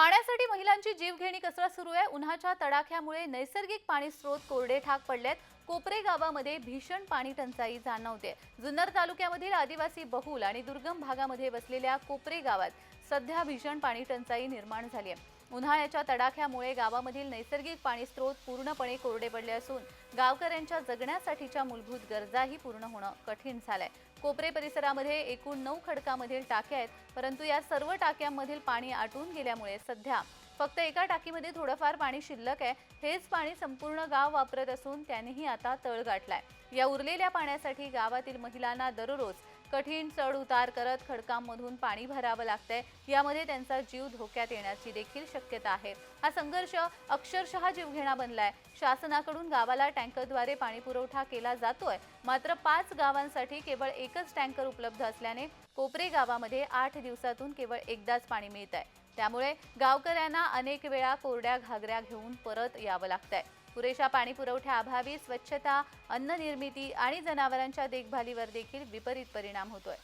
पाण्यासाठी महिलांची जीवघेणी कसरत सुरू आहे. उन्हाच्या तडाख्यामुळे नैसर्गिक पाणी स्रोत कोरडे ठाक पडलेत. कोपरे गावामध्ये भीषण पाणी टंचाई जाणवते जुन्नर तालुक्यामधील आदिवासी बहुल आणि दुर्गम भागामध्ये वसलेल्या कोपरे गावात सध्या भीषण पाणी टंचाई निर्माण झाली आहे उन्हाळ्याच्या तडाख्यामुळे गावामधील नैसर्गिक पाणी स्रोत पूर्णपणे कोरडे पडले असून गावकऱ्यांच्या जगण्यासाठीच्या मूलभूत गरजाही पूर्ण होणं कठीण झालंय. कोपरे परिसरामध्ये एकूण नऊ खडकामधील टाक्या आहेत परंतु या सर्व टाक्यांमधील पाणी आटून गेल्यामुळे सध्या फक्त एका टाकीमध्ये थोडंफार पाणी शिल्लक आहे. हेच पाणी संपूर्ण गाव वापरत असून त्यानेही आता तळ गाठलाय. या उरलेल्या पाण्यासाठी गावातील महिलांना दररोज कठीण चढ उतार करत खडकांमधून पाणी भरावं लागतंय. यामध्ये त्यांचा जीव धोक्यात येण्याची देखील शक्यता आहे. हा संघर्ष अक्षरशः जीवघेणा बनलाय. शासनाकडून गावाला टँकरद्वारे पाणी पुरवठा केला जातोय. मात्र पाच गावांसाठी केवळ एकच टँकर उपलब्ध असल्याने कोपरे गावामध्ये आठ दिवसातून केवळ एकदाच पाणी मिळत आहे त्यामुळे गावकऱ्यांना अनेक वेळा कोरड्या घागऱ्या घेऊन परत यावं लागतंय. पुरेशा पाणी पुरवठ्याअभावी स्वच्छता अन्न निर्मिती आणि जनावरांच्या देखभालीवर देखील विपरीत परिणाम होतोय.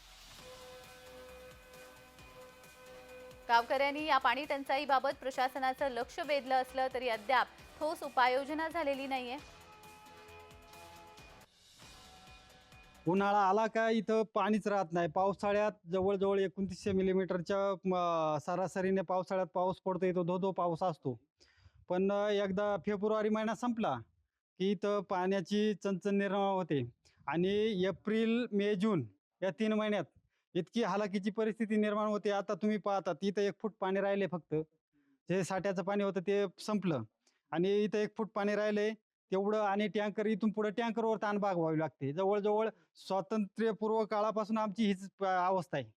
गावकऱ्यांनी या पाणी टंचाईबाबत प्रशासनाचं लक्ष वेधलं असलं तरी अद्याप ठोस उपाययोजना झालेली नाहीये. उन्हाळा आला का इथं पाणीच राहत नाही. पावसाळ्यात जवळजवळ एकोणतीसशे मिलीमीटरच्या सरासरीने पावसाळ्यात पाऊस पडतो इथं धो धो पाऊस असतो. पण एकदा फेब्रुवारी महिना संपला की इथं पाण्याची चणचण निर्माण होते. आणि एप्रिल मे जून या तीन महिन्यात इतकी हालाकीची परिस्थिती निर्माण होते. आता तुम्ही पाहता इथं एक फूट पाणी राहिले फक्त. जे साठ्याचं पाणी होतं ते संपलं. आणि इथं एक फूट पाणी राहिले तेवढं आणि टँकर इथून पुढे टँकरवर ताण भागवावी लागते. जवळजवळ स्वातंत्र्यपूर्व काळापासून आमची हीच अवस्था आहे.